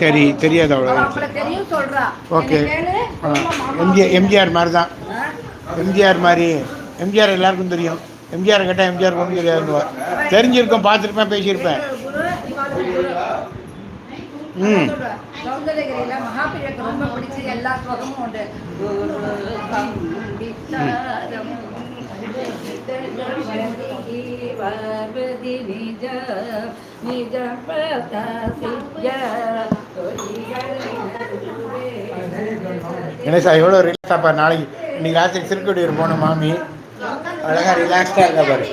சரி தெரியாது அவ அவ்வளோ ஓகே. எம்ஜிஆர் எம்ஜிஆர் மாதிரி தான்? எம்ஜிஆர் மாதிரி. எம்ஜிஆர் எல்லாருக்கும் தெரியும். எம்ஜிஆர் கேட்டால் எம்ஜிஆர் ஒன்றும் தெரியாதுன்னு தெரிஞ்சிருக்கோம் பார்த்துருப்பேன் பேசியிருப்பேன். ம். சௌந்தரகிரியில மகாபிரியக்கு ரொம்ப பிடிச்ச எல்லா ஸ்லோகமும் உண்டு. பார்வதி நிஜ நிஜ கணேசா எவ்வளோ ரிலாக்ஸாப்பா நாளைக்கு இன்னைக்கு ராத்திரி திருக்கடியூர் போன மாமி அழகாக ரிலாக்ஸ்டாக இருக்கா பாரு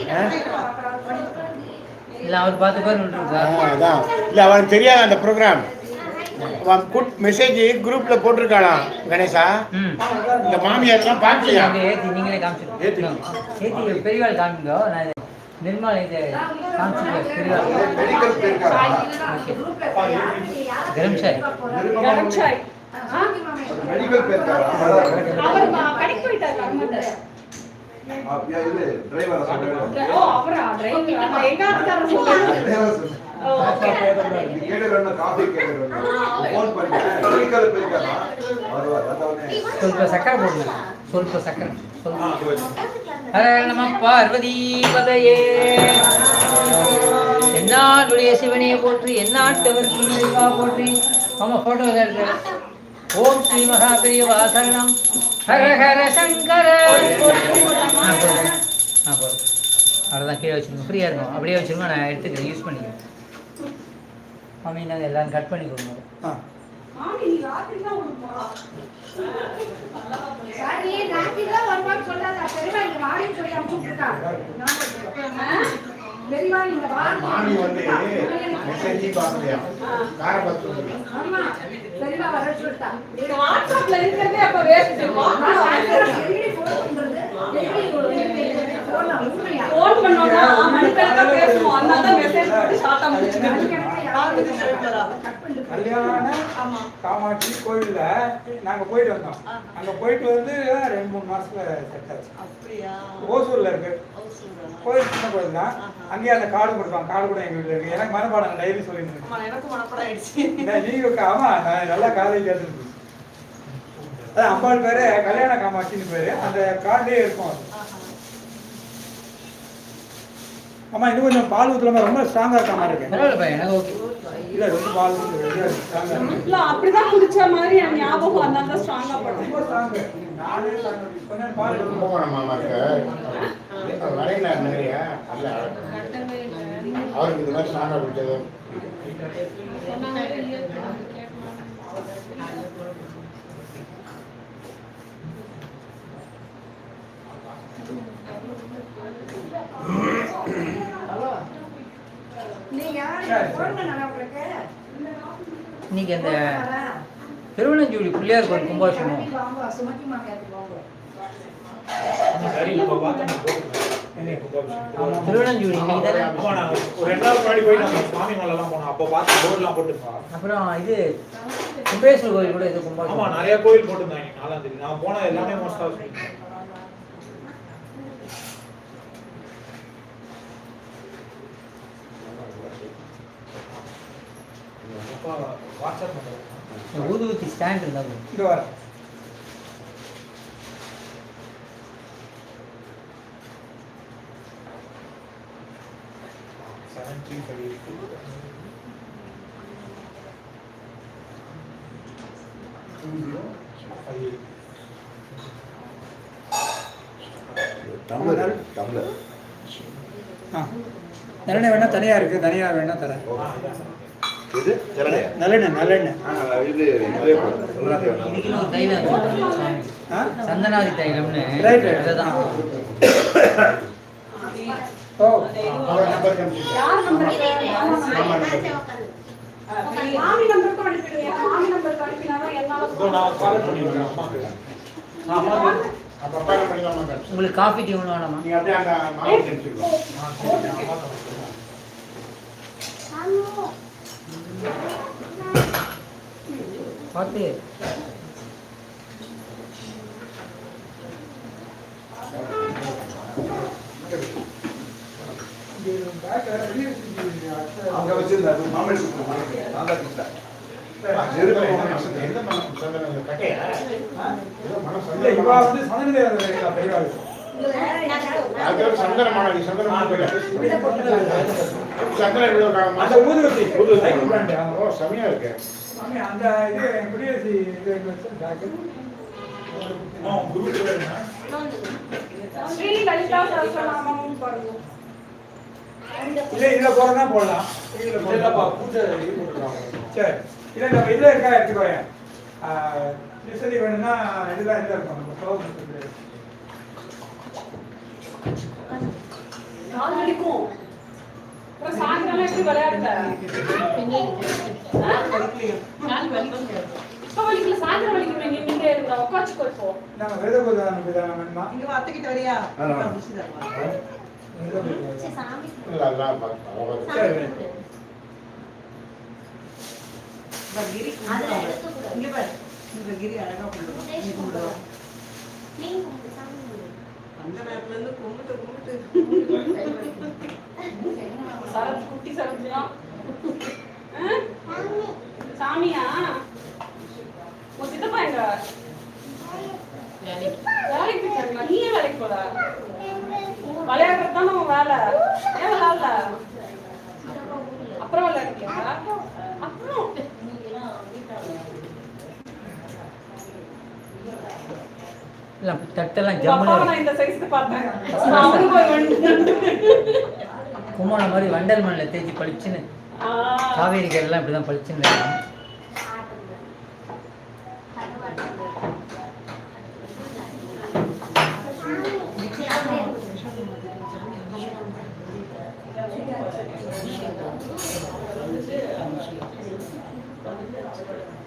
அவர் பார்த்து பேர் அதான் இல்லை அவனுக்கு தெரியாது அந்த ப்ரோக்ராம் குட் மெசேஜ் குரூப்பில் போட்டிருக்காளாம் கணேசா இந்த மாமியார்லாம் பார்த்தியா அங்கே ஏற்றி நீங்களே காமிச்சிருக்கோம் ஏத்தி. பெரியவாள் காமிங்கோ நிர்மலா இது காமிச்சிருக்கேன் பெரியவாள் கரம் சாய் மெடிக்கல் போயிருக்காரா அவர் ம- கடைக்கு போயிட்டாரு வரமாட்டாரு. அப்படியா இல்ல டிரைவர் சொல்றேன் ஓ, அவரா? driver. நம்ம எங்க ஆத்துக்காரர் சொன்னாரு. ஓ, okay. கேடுறேன் காஃபி கேடுறேன் ஃபோன் பண்ணேன் மெடிக்கல் போயிருக்காரா வருவார் வந்தவனே ಸ್ವಲ್ಪ ಸಕ್ಕರೆ போடுங்க ಸ್ವಲ್ಪ ಸಕ್ಕರೆ ಸ್ವಲ್ಪ ஹர நம பார்வதி பதையே. சிவனையை போற்றி என்னாட்டவர் இறைவா போற்றி. ஆமா போட்டோ இருக்கு. ஓம் ஸ்ரீ மகாபிரிய வாசரணம் ஹர ஹர சங்கர. ஆ, போதும். அவ்வளோதான் கீழே வச்சுருங்க. ஃப்ரீயாக இருக்கும் அப்படியே வச்சுருங்க நான் எடுத்துக்கிறேன். யூஸ் பண்ணிக்கிறேன். மாமி நாங்கள் எல்லாம் கட் பண்ணி கொடுங்க. ஆ. மாமி, நீ ராத்திரி தான் உனக்கு போலாம். சரி, ராத்திரிதான் வருவான்னு சொல்லாத. பெரியவா இங்க வாடின்னு சொல்லி அனுப்பிச்சு விட்டுருக்கா. நான் சொல்றேன். பெரியவா வான்னு மாமி வந்து மெசேஜ் பார்க்கலையா காரபத்து ஆமா, பெரியவா வர சொல்லிட்டா. இந்த வாட்ஸ்அப்ல இருக்கிறதே அப்ப. நான் வாட்ஸ்அப்ல எப்படி phone பண்றது? எப்படி ல உண்மையா? phone பண்ணோம்னா மணிக்கணக்கா பேசுவோம். அதனால தான் message போட்டு ஆ முடிச்சுக்கிறேன். மணிக்கணக்கா யாரும் cut பண்ணிட்டு போயிடுறா. கல்யாண ஆமா. காமாட்சி கோயில்ல நாங்க போயிட்டு வந்தோம். அங்க போயிட்டு வந்து ரெண்டு மூணு மாசத்துல செட் ஆச்சு. ஓசூர்ல இருக்கு. கோயில் சின்ன கோயில் தான். அங்கேயே அந்த கார்டு கொடுப்பாங்க. கார்டு கூட எங்க வீட்டுல இருக்கு. எனக்கு மனப்பாடம் டைரி சொல்லிட்டு ஆமா, எனக்கு மனப்பாடம் ஆயிடுச்சு. நீங்க ஆமா நான் நல்லா காலேஜ் கேட்டுருக்கு அதான் அம்பாள் பேரு கல்யாண காமாட்சின்னு பேரு. அந்த கார்டுலயே இருக்கும் அது. ஆமா இன்னும் கொஞ்சம் பால் ஊத்தலாமா ரொம்ப ஸ்ட்ராங்கா இருக்க மாதிரி இருக்கு. இல்ல ரொம்ப பால் இல்ல, அப்படிதான் குடிச்ச மாதிரி எனக்கு ஞாபகம் அதனால தான் strong ஆ பண்ணேன். ரொம்ப ஸ்ட்ராங் நானே கொஞ்சம் பால் ஊத்து. கும்பகோணம் மாமாக்கு வரையினார் நிறையா அல்ல. அவருக்கு இது மாதிரி ஸ்ட்ராங்காக பண்ணல உங்களுக்கு? இன்னைக்கு அந்த. திருவண்ணஞ்சூடி பிள்ளையார் கோயில் வாங்க. திருவண்ணஞ்சூடி அப்புறம் இது கும்பேஸ்வர் கோயில் கூட இது கும்பாபிஷேகம். நிறைய கோயில் போட்டிருந்தாங்க நான் போன எல்லாமே மோஸ்டா வாட்ஸ்அப் பண்ணுறேன் ஊதுவத்தி ஸ்டாண்ட் இருந்தாங்க இங்க வர. Seven three five eight two five eight tumbler tumbler ஆ. நல்லெண்ணெய் வேணா தனியா இருக்கு. தனியா வேணா தரேன். இது நல்லெண்ணெய் நல்லெண்ணெய். இது சந்தனாதி தைலம்னு ஓ? மாமா நம்பருக்கு. அனுப்பிடுங்க. மாமி நம்பருக்கு உங்களுக்கு காஃபி டீ ஒன்று வேணாமா? அப்படியே பார்த்து அங்க வச்சிருந்தாரு மாமன் நான் தான் கொடுத்தேன் எந்த மனம் கட்டையா? மனம் இல்ல, இவா வந்து சந்தனதே அந்த பெரியவாள். அது ஒரு சந்தனமான நீ சந்தனமான சந்தனம் இவ்வளோ காலமா? அந்த ஊதுவத்தி. ஊதுவத்தி. சைக்கிள் பிராண்டு, ஆமா. ஓ செமையா இருக்கு சாமி, அந்த இது குடியரசு இது வச்சு ஜாக்கெட். ஸ்ரீ லலிதா சஹஸ்ரநாமமும் பாருங்க இல்ல, இதுல போறதா போடலாம். சரி. இல்ல, இந்த இதுல இருக்கா எடுத்துக்கோங்க. வேணும்னா இதுல இருக்கும். நம்ம நாள் வலிக்கும் அப்புறம் சாயங்காலம் எப்படி விளையாடுற இப்ப வலிக்கல சாயந்தரம் வலிக்கும் நீங்க நின்று இருக்கிற உட்காச்சுக்கோ இப்போ பூஜை விதானம் வேணுமா? இங்க வாத்துக்கிட்ட வரியா. இங்க பாரு. இந்த கிரி அழகா. இங்க கும்பிடுவாங்க. அந்த நேரத்துல இருந்து கும்பிட்டு கும்பிட்டு. சரத் குட்டி சரத்லாம் சாமியா? உன் சித்தப்பா எங்க? வேலைக்கு. நீ ஏன் வேலைக்கு போல விளையாடுறது தானே உன் வேலை. ஏன் விளையாடல? அப்புறம் விளையாடுறியா அப்புறம். இல்லை தட்டெல்லாம் நான் இந்த சைஸ்க்கு. கும்மாள மாதிரி வண்டல் மண்ணில் தேய்ச்சி பளிச்சுன்னு. காவேரி கரையெல்லாம் இப்படி தான் பளிச்சுன்னு இருக்கும். ஆஹ்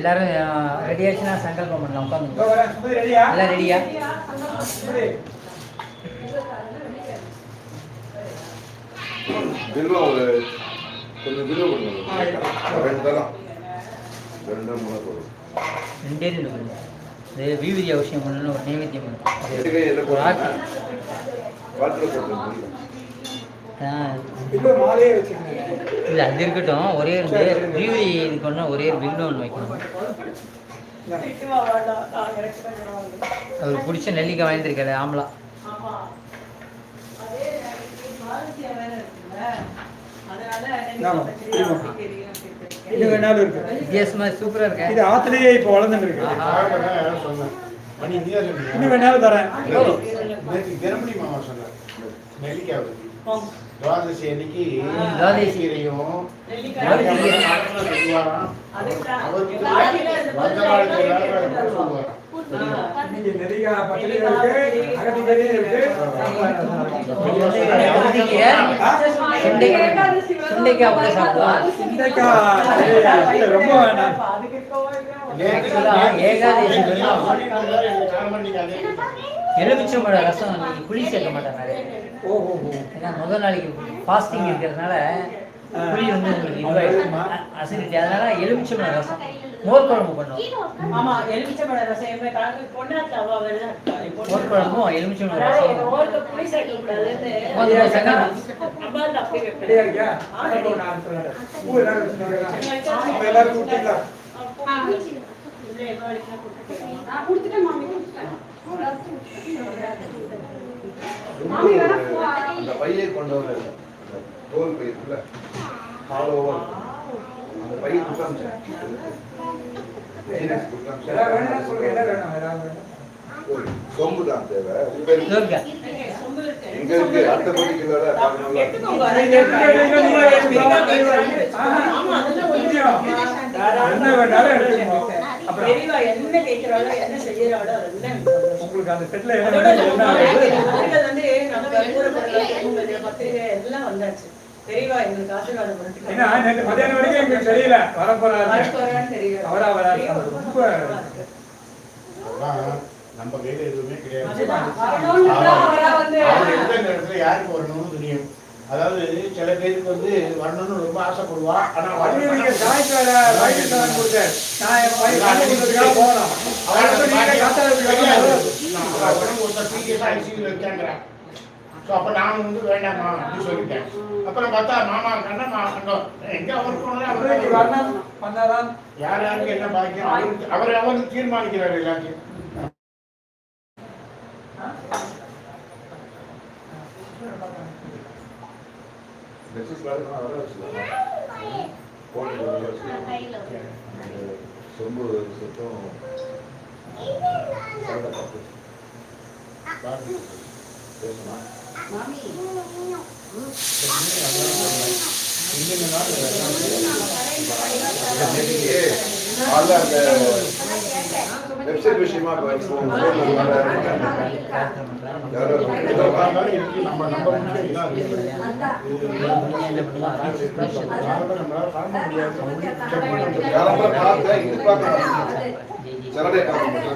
எல்லாரும் ரெடி ஆச்சுன்னா சங்கல்பம் பண்ணலாம். உட்காந்து? எல்லாம் ரெடியா ரெண்டு ரெண்டு இது விவிதி அவசியம் பண்ணணும் ஒரு நைவேத்தியம் பண்ணணும். இல்லை அது இருக்கட்டும். ஒரே இருந்து விவிதி இதுக்கு ஒன்று ஒரே ஒரு வில்லு ஒன்று வைக்கணும். அவருக்கு பிடிச்ச நெல்லிக்காய் வாங்கியிருக்காரு ஆம்பளா. இது வேணாலும் இருக்கு. வித்தியாசமாக சூப்பராக இது இருக்கேன் ஆத்துலயே இப்ப வளர்ந்துட்டு இருக்கு. சொன்னேன் மணி நீயா இன்னும் வேணாலும் தரேன் மாமா சொன்னார். நெல்லிக்காய். துவாதசி அன்னைக்கு துவாதசி. கீரையும் நெல்லிக்காய். துவாதசி. சொல்லுவாராம். அதுக்குதான். அவருக்கு எல்லா ஆட்டிலும் இந்த வந்த மாதிரி காலத்துல நெல்லிக்காய் எல்லாரும் போட்டு சொல்லுவாராம். இன்னைக்கு நெல்லிக்காய் பச்சடி இருக்கு அகத்திக்கறி இருக்கு. அவதிக்கீரை சுண்டைக்காய் ஏகாதசி விரதம் சுண்டைக்காய் கூட சாப்பிடுவான் சுண்டைக்காய் இது ரொம்ப எலுமிச்சம்பழ ரசம் இன்னைக்கு புளி சேர்க்க மாட்டாங்க நிறைய ஓஹோ ஏன்னா முதல் நாளைக்கு ஃபாஸ்டிங் இருக்கிறதுனால புளி வந்து உங்களுக்கு இதுவாயிடும். அசிடிட்டி அதனால எலுமிச்சம்பழ ரசம். மோர் குழம்பு பண்ணுவோம். ஆமா எலுமிச்சம்பழ ரசம். எங்க பொண்ணாச்சு அவ மோர் குழம்பும் எலுமிச்சம்பழ ரசம். புளி சேர்க்க கூடாதுன்னு கொஞ்சம் சங்கடம் அம்மா தான் அப்படி ரெடியா வைப்பேன் இருக்கியா அனுப்பு, நான் சொல்றேன். பூ எல்லாரும் வச்சுக்கோங்க. அவங்க எல்லாரும் கூப்பிட்டீங்களா? நான் கொடுத்துட்டேன் மாமி மாமி வேணா போ. அந்த பையை கொண்டு வர தோல் பை இருக்குல்ல ஹால் ஓவர் அந்த? ஏதாவது வேணும்? சொம்பு தான் தேவை. இருக்கா? எங்க இருக்கு? அடுத்த என்ன வேணாலும் பெரியவா என்ன கேட்கிறாளோ என்ன செய்யறாளோ அதெல்லாம் உங்களுக்கு அந்த செட்ல என்ன அதோட வேணும், என்ன வேணும்? நாங்கள் வந்து நம்ம பத்திரிகை எல்லாம் வந்தாச்சு. பெரியவா எங்களுக்கு ஆசீர்வாதம் ஏன்னா பண்ணிட்டு நேத்து மத்தியானம் வரைக்கும் எங்களுக்கு தெரியல. வரப்போறாரு. அவரா ரொம்ப அதெல்லாம் நம்ம கையில எதுவுமே கிடையாது. யாருக்கு வரணும்னு தெரியும். அதாவது சில பேருக்கு வந்து வரணும்னு ரொம்ப ஆசைப்படுவா. ஆனா வண்டி நீங்க வரணும். ஜாயிண்ட் வேற வண்டி தான் கொடுத்தேன் நான் என் பையன் போகணும் அவரை வந்து நீங்க காத்தாடுறதுக்காக அப்ப நான் வந்து வேண்டாமா அப்படின்னு சொல்லிட்டேன். அப்புறம் பார்த்தா மாமா கண்ணா நான் கண்டோம் எங்க அவர் வரணும் வந்தாதான் யார் யாருக்கு என்ன பாக்கியம்? அவருக்கு- அவர் அவருக்கு தீர்மானிக்கிறார் எல்லாத்தையும் மெசேஜ் பாருங்க வர வச்சுக்கலாம் போன் வர வச்சுக்கலாம் சொம்பு சுத்தம் சண்டை பார்த்து வெப்சைட் விஷயமா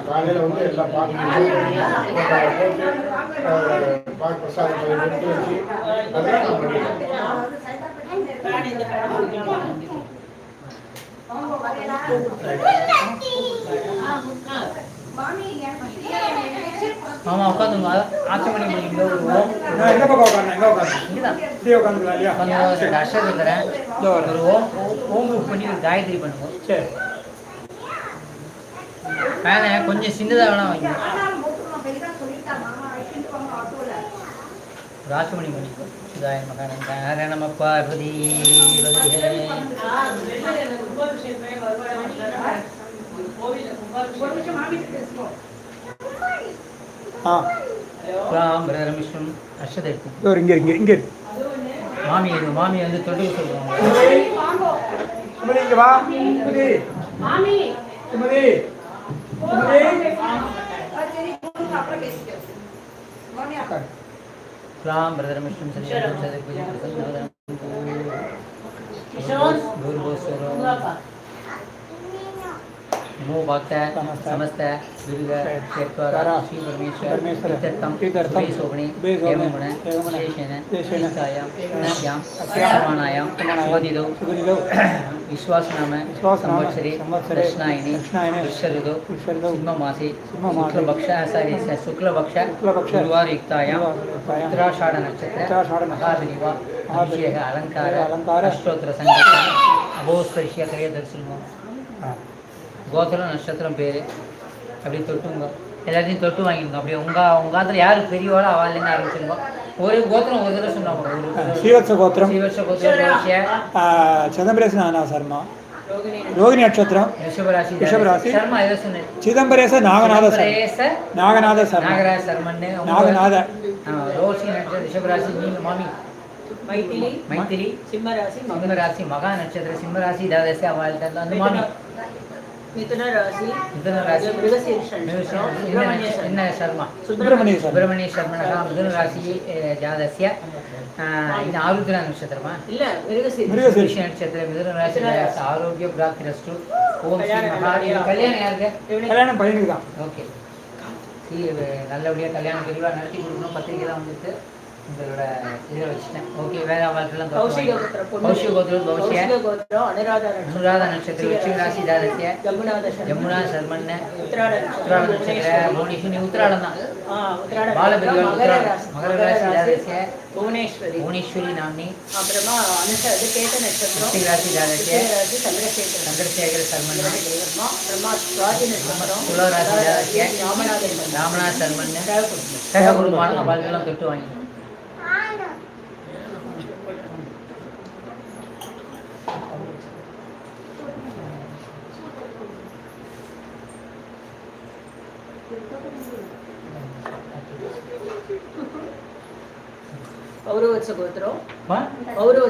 காலையில் வந்து எல்லாம் பார்க்கணும் பாக் பிரசாதம் எடுத்து வச்சு அதெல்லாம் நான் பண்ணிடுறேன் மாமா உட்காந்துங்க. ஆச்சமணி முடியும் வருவோம் நான் எங்க பக்கம் உட்காரணும் எங்க இங்கதான். இப்படியே உட்காந்துக்கலாம் இல்லையா? உட்காந்து ஒரு அஷர் இருக்கிறேன். ஒரு ஓம். ஓம் புக் பண்ணி ஒரு காயத்ரி பண்ணுவோம் சரி. மேலே கொஞ்சம் சின்னதாக வேணா வைங்க ஒரு ஆச்சமணி பண்ணிக்கோ சுதாய நாராயண நம பார்வதி ராம் விஷ்ணு இங்க இங்க இங்க. மாமி இது மாமி வந்து தொட்டு சொல்லுவாங்க இங்க வா. மாமி. சுமதி. ராம் விஷ்ணு சரி नमो भक्त समस्त दुर्ग क्षेत्र श्री परमेश्वर तीर्थम शोभणे एवगुण शेषेन निष्ठायां नित्यां प्रमाणायां सुगदिदौ विश्वासनाम संवत्सरे दर्शनायिनि विश्वऋतौ सिंहमासे शुक्लपक्ष शुक्लपक्ष अलंकार अलंकार महादनिवा अभिषेक अलङ्कार अलङ्कार अष्टोत्तरसङ्गीतम् अभोस्पर्श्य क्रयदर्शनम् கோத்திரம் நட்சத்திரம் பேர். அப்படி தொட்டுங்க எல்லாத்தையும் தொட்டு வாங்கிருந்தோம் அப்படியே உங்க உங்க காலத்துல யாரு பெரியவாளோ அவள்லேருந்து ஆரம்பிச்சிருந்தோம். ஒரு கோத்திரம் ஒரு தடவை சொன்னாங்க. ஸ்ரீவத்ச கோத்திரம். ஸ்ரீவத்ச கோத்திரம் சிதம்பரேசன் ஆனா சர்மா. ரோகிணி நட்சத்திரம். ரிஷபராசி சர்மா ஏதோ சிதம்பரேச நாகநாத நாகநாத நாகராஜ சர்மன் நாகநாத. ரோஷி நட்சத்திரம் ரிஷபராசி நீங்க மாமி. மைத்திரி மைத்திரி சிம்மராசி மகராசி மகா நட்சத்திரம் சிம்மராசி இதாவது அவள்கிட்ட வந்து மாமி. சுப்பிரமணிய சுப்பிரமணிய சர்மணா மிதுன ராசி ஜாதசிய? ಇದು ಆರುದ್ರ ನಕ್ಷತ್ರ ಮೃಗಶೀರ್ಷ ನಕ್ಷತ್ರ ಮಿಥುನ ರಾಶಿ ಆರೋಗ್ಯ ಪ್ರಾಪ್ತಿರಷ್ಟು ಓಂ கல்யாணம் யாருக்கு? கல்யாணம் ஓகே. நல்லபடியாக கல்யாணம் தெளிவாக நடத்தி கொடுக்கணும். பத்திரிக்கை தான் வந்துட்டு. வச்சுட்டேன். ஓகே வேற கோத்திரம் அனுராதா நட்சத்திரம் ராசி. யமுனா உத்திராட புவனேஸ்வரி. உத்திராடம் தான். உத்திராடம். மகர ராசி புவனேஸ்வரி. புவனேஸ்வரி நாம்னி அப்புறமா அனுஷ இது கேட்ட நட்சத்திரம். ராசி ராசி சந்திரசேகரன் சந்திரசேகர. சர்மன் அப்புறமா சுவாதி நட்சத்திரம். துலா ராசி ஜாதஸ்ய ராமநாதன். ராமநாத் சர்மன். தேவகுடி. சேககுருமான அவர்களெல்லாம் தொட்டு வாங்கி.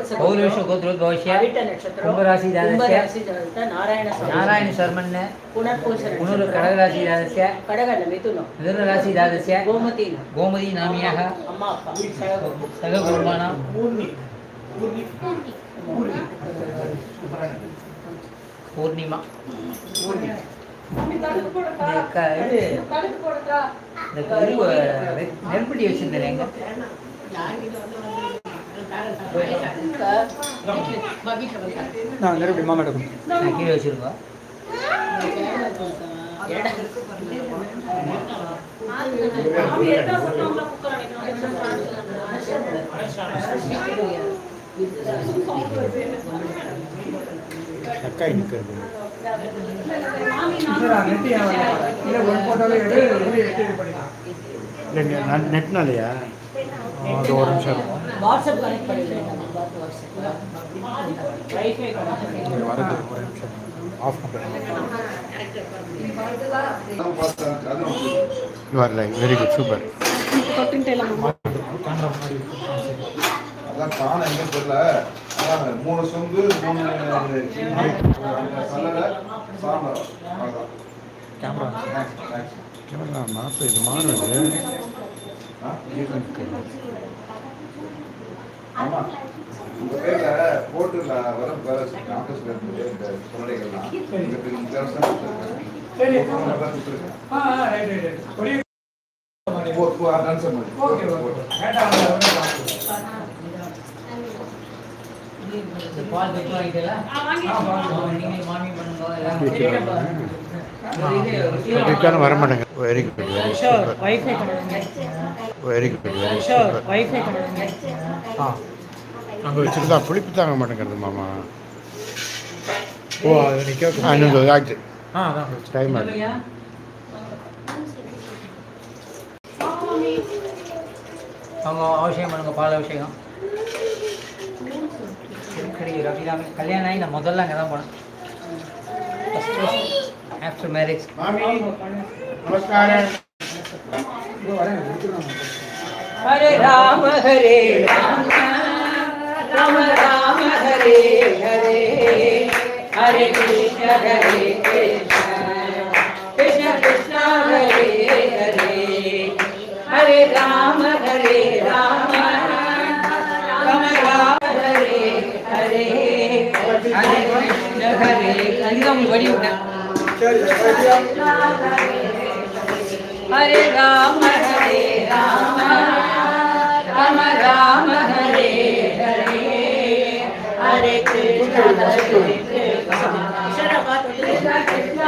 சாமி. நாராயண சர்மன் புனர்பூச புனரு நட்சத்திரம் கடகராசி ஜாதஸ்ய கடகல்ல மிதுனம் ஜாதஸ்ய கோமதி கோமதி நாமியாக அம்மா அப்பா. சக குருமானம் பூர்ணி பூர்ணி பூர்ணி பூர்ணிமா பூர்ணி நெருப்பட்டி வச்சிருந்தேன் எங்க நான் நெருப்படி மாமா எடுக்கணும் நான் கீழே வச்சிருக்கோம் அக்கா நிற்கிறது. நெட்னாலையா அது ஒரு நிமிஷம் இருக்கும். வாட்ஸ்அப் கனெக்ட் இங்க வரது ஒரு நிமிஷம் of you are like very good super அதான் எங்க தெரியல மூணு சொங்கு மூணு. கேமரா. கேமரா மாற்ற இது மாறுது? ஆமா. உங்க பேர்ல போட்டுல வர வர கேம்பஸ்ல இருந்து இந்த குழந்தைகள்லாம் இந்த வருஷம். சரி. போட்டோ. ஆ ஆ ரைட் ரைட் ரைட் மாதிரி. ஓகே ஓகே பால் வெச்சு வாங்கிட்டல நீங்க மார்னிங் பண்ணுங்க எல்லாம் இதுக்கான வர மாட்டேங்க very good very very good very ஆ. அங்கே வச்சுருந்தா புளிப்பு தாங்க மாட்டேங்கிறது மாமா. ஓ அது நிக்க ஆ இன்னும் ஆச்சு டைம் ஆகுது. அவங்க அவசியம் பண்ணுங்க பால் அபிஷேகம். திருக்கடி ரவிராமி கல்யாணம் ஆகி நான் முதல்ல அங்கே தான் போனேன் ஆஃப்டர் மேரேஜ் மாமி நமஸ்காரம் இதோ வரேன் எடுத்துக்கலாம் ஹரே ராம ஹரே ராம ராம ராம ஹரே ஹரே ஹரே கிருஷ்ண ஹரே கிருஷ்ண கிருஷ்ண கிருஷ்ண ஹரே ஹரே ஹரே ராம ஹரே ராம ராம ராம ஹரே ஹரே ஹரே கிருஷ்ண ஹரே அதுதான் உங்களுக்கு வழி விட்டேன் சரி சரி हरे राम हरे राम राम राम हरे हरे हरे कृष्ण हरे कृष्ण कृष्ण कृष्ण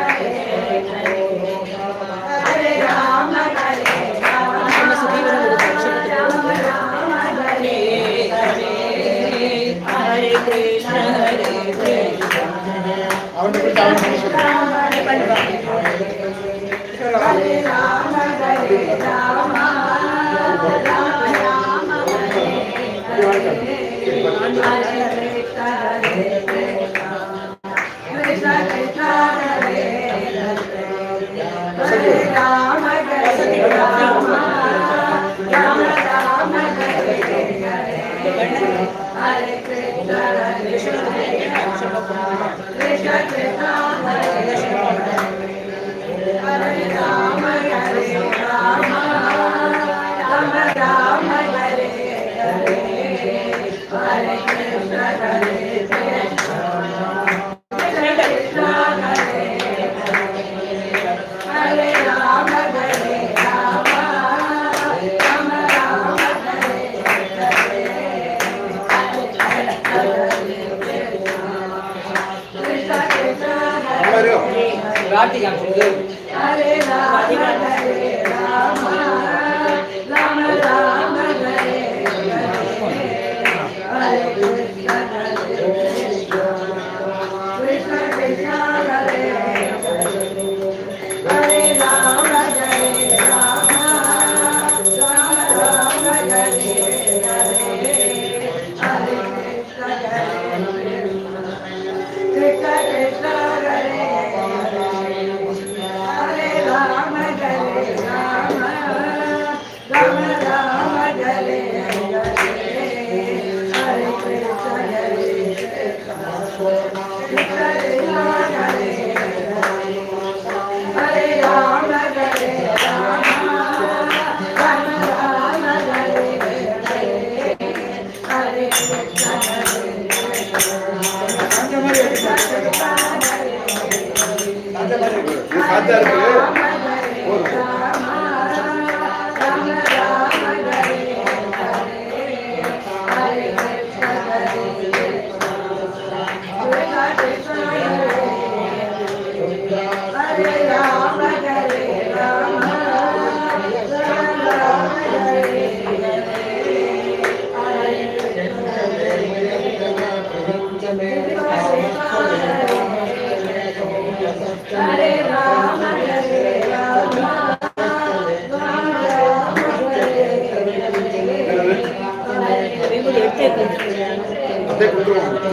हरे हरे हरे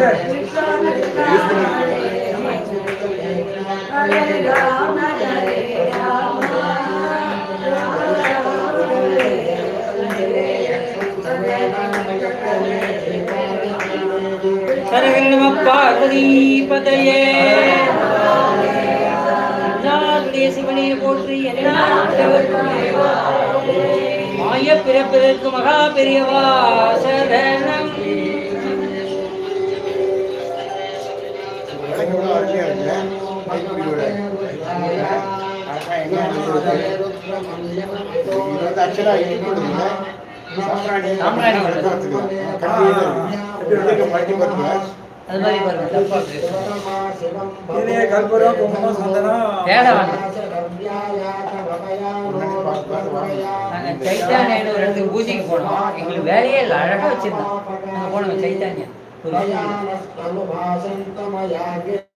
கொடுத்துருவோம் யூஸ் பண்ணி சரகர நம பார்வதி மாய பிறப்பதற்கு மகா பெரியவா சரண ஆக்சுவலாக இனிக்கொடுங்க சாம்பிராணி சாம்பிராணி. கண்டிப்பாக மாட்டி பார்த்துங்க அது மாதிரி பாருங்க தப்பா பேசுறேன். இதுலயே கற்பூரம் குங்குமம் சந்தனம் தேட வேண்டாம் நாங்க சைத்தானியம் ஒரு இடத்துக்கு பூஜைக்கு போனோம் எங்களுக்கு வேலையே இல்லை அழகா வச்சிருந்தோம் நாங்க போனோம்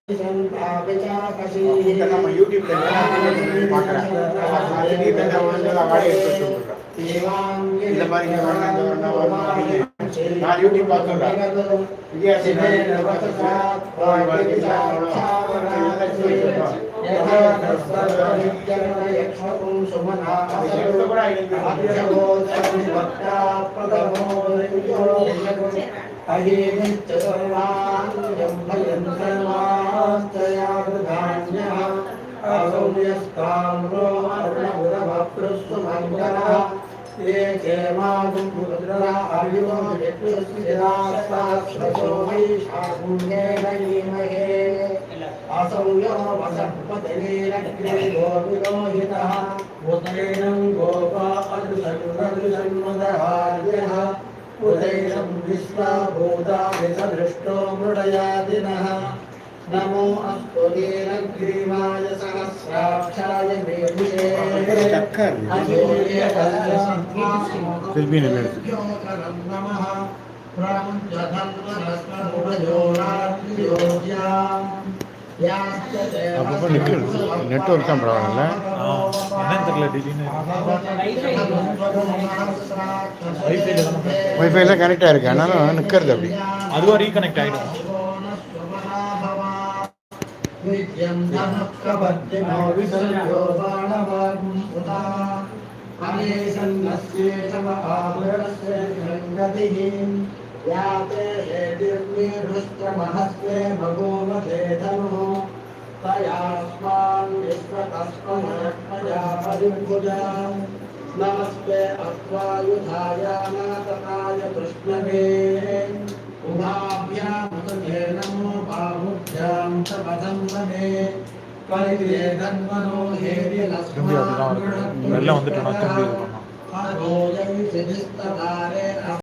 சைத்தானியம் ஒரு இதை நம்ம யூடியூப்ல பார்க்குறேன் திடீர்னு நான் வந்து நான் வாடகை எடுத்து வச்சுருக்கேன் இந்த மாதிரி இங்கே வரணும் இந்த வரணும் வரணும் அப்படின்னு நான் யூடியூப் பார்த்துடுறேன் வித்தியாசம் கூட उदैलं विश्वाभूताभिसदृष्टो मृडयादिनः नमो अस्तु दीनग्रीवाय सहस्राक्षाय मेभिषे नमः प्राञ्जधन्वरस्मरुभयो அப்பப்போ நிற்க நெட்ஒர்க் தான் பரவாயில்ல. என்னன்னு தெரியல திடீர்னு. ஒய்ஃபைல கனெக்ட் ஆயிருக்கு. ஆனாலும் நிற்கிறது அப்படி. அதுவாக ரீகனெக்ட் ஆகிடும் அநேசன் याते हेदिर्मीहस्त्वमहस्ते बभूव चेतनुः तयास्मान् विश्वतस्मया परिभुजा नमस्ते अस्त्वायुधायानातताय कृष्णवे उभाभ्यामुतये नमो बाहुभ्यां च पदं वने कलिते धन्वनो हेदिलस्मान् गृणत्वं